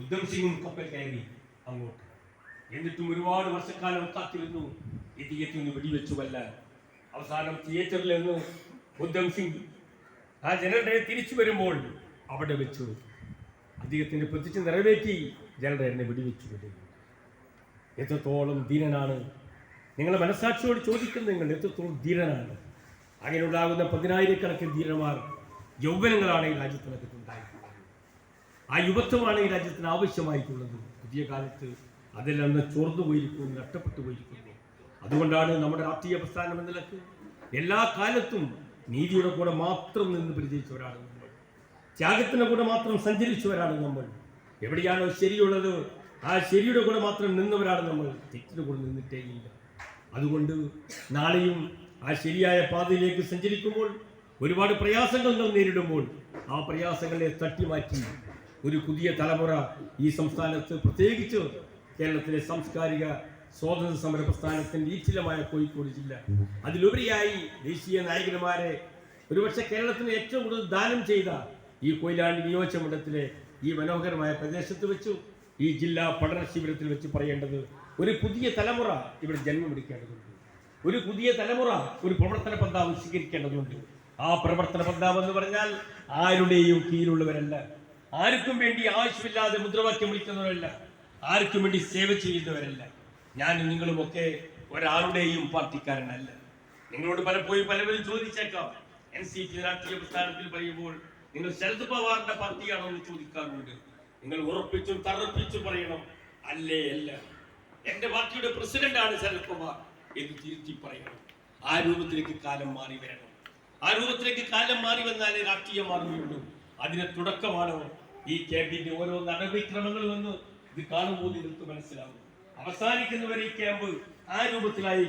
ഉദ്ധം സിംഗും കപ്പൽ കയറി അങ്ങോട്ട്. എന്നിട്ടും ഒരുപാട് വർഷക്കാലം കാത്തിരുന്നു തിയേറ്ററിൽ നിന്ന് വെടിവെച്ചു കൊല്ലാൻ അവസാനം തിയേറ്ററിൽ നിന്ന് ഉദ്ധം സിംഗ് ആ ജനറൽ തിരിച്ചു വരുമ്പോൾ അവിടെ വെച്ചു. അദ്ദേഹത്തിന്റെ പ്രത്യക്ഷ നിറവേറ്റി ജനറുടെ എന്നെ വെടിവെച്ചു കൊല്ലുന്നു. എത്രത്തോളം ധീരനാണ്? നിങ്ങൾ മനസ്സാക്ഷിയോട് ചോദിക്കുന്നത് നിങ്ങൾ എത്രത്തോളം ധീരനാണ്? അങ്ങനെ ഉണ്ടാകുന്ന പതിനായിരക്കണക്കിന് ധീരന്മാർ യൗവനങ്ങളാണ് ഈ രാജ്യത്തിനകത്ത് ഉണ്ടായിട്ടുള്ളത് ആ യുവത്വമാണ് ഈ രാജ്യത്തിന് ആവശ്യമായിട്ടുള്ളത്. പുതിയ കാലത്ത് അതെല്ലാം ചോർന്നു പോയിരിക്കുന്നു നഷ്ടപ്പെട്ടു പോയിരിക്കുന്നു. അതുകൊണ്ടാണ് നമ്മുടെ രാഷ്ട്രീയ പ്രസ്ഥാനം എന്ന നിലയ്ക്ക് എല്ലാ കാലത്തും നീതിയുടെ കൂടെ മാത്രം നിന്ന് പരിചയിച്ചവരാണ് നമ്മൾ. ത്യാഗത്തിന്റെ കൂടെ മാത്രം സഞ്ചരിച്ചവരാണ് നമ്മൾ. എവിടെയാണോ ശരിയുള്ളത് ആ ശരിയുടെ കൂടെ മാത്രം നിന്നവരാണ് നമ്മൾ. തെറ്റിന്റെ കൂടെ നിന്നിട്ടേ ഇല്ല. അതുകൊണ്ട് നാളെയും ആ ശരിയായ പാതയിലേക്ക് സഞ്ചരിക്കുമ്പോൾ ഒരുപാട് പ്രയാസങ്ങൾ നാം നേരിടുമ്പോൾ ആ പ്രയാസങ്ങളെ തട്ടിമാറ്റി ഒരു പുതിയ തലമുറ ഈ സംസ്ഥാനത്ത് പ്രത്യേകിച്ച് കേരളത്തിലെ സാംസ്കാരിക സ്വാതന്ത്ര്യ സമര പ്രസ്ഥാനത്തിന്റെ ഈറ്റിലമായ കോഴിക്കോട് ജില്ല. അതിലുപരിയായി ദേശീയ നായകന്മാരെ ഒരുപക്ഷെ കേരളത്തിന് ഏറ്റവും കൂടുതൽ ദാനം ചെയ്ത ഈ കൊയിലാണ്ടി നിയോജകമണ്ഡലത്തിലെ ഈ മനോഹരമായ പ്രദേശത്ത് വെച്ചു ഈ ജില്ലാ പഠന ശിബിരത്തിൽ വെച്ച് പറയേണ്ടത് ഒരു പുതിയ തലമുറ ഇവിടെ ജന്മമെടുക്കേണ്ടതുണ്ട്. ഒരു പുതിയ തലമുറ ഒരു പ്രവർത്തന പന്താവ് സ്വീകരിക്കേണ്ടതുണ്ട്. ആ പ്രവർത്തന പന്താവ് എന്ന് പറഞ്ഞാൽ ആരുടെയും കീഴിലുള്ളവരല്ല. ആർക്കും വേണ്ടി ആവശ്യമില്ലാതെ മുദ്രാവാക്യം വിളിക്കുന്നവരല്ല. ആർക്കും വേണ്ടി സേവ ചെയ്യുന്നവരല്ല. ഞാനും നിങ്ങളുമൊക്കെ ഒരാളുടെയും പാർട്ടിക്കാരനല്ല. നിങ്ങളോട് പലപ്പോഴും പലവരും ചോദിച്ചേക്കാം. എൻ സി പി രാഷ്ട്രീയ പ്രസ്ഥാനത്തിൽ പറയുമ്പോൾ നിങ്ങൾ ശരത് പവാറിന്റെ പാർട്ടിയാണോ എന്ന് ചോദിക്കാറുണ്ട്. നിങ്ങൾ ഉറപ്പിച്ചും തറപ്പിച്ചും പറയണം. അല്ലേ അല്ല. എന്റെ പാർട്ടിയുടെ പ്രസിഡന്റാണ് ശരത് പവാർ എന്ന് തിരുത്തി പറയണം. ആ രൂപത്തിലേക്ക് കാലം മാറി വരണം. ആ രൂപത്തിലേക്ക് കാലം മാറി വന്നാലേ രാഷ്ട്രീയം മാറുകയുള്ളൂ. അതിന് തുടക്കമാണ് ഈ ക്യാമ്പിന്റെ ഓരോ നടപടിക്രമങ്ങളിൽ നിന്ന് ഇത് കാണുമ്പോൾ നിങ്ങൾക്ക് മനസ്സിലാവും. അവസാനിക്കുന്നവരെ ഈ ക്യാമ്പ് ആ രൂപത്തിലായി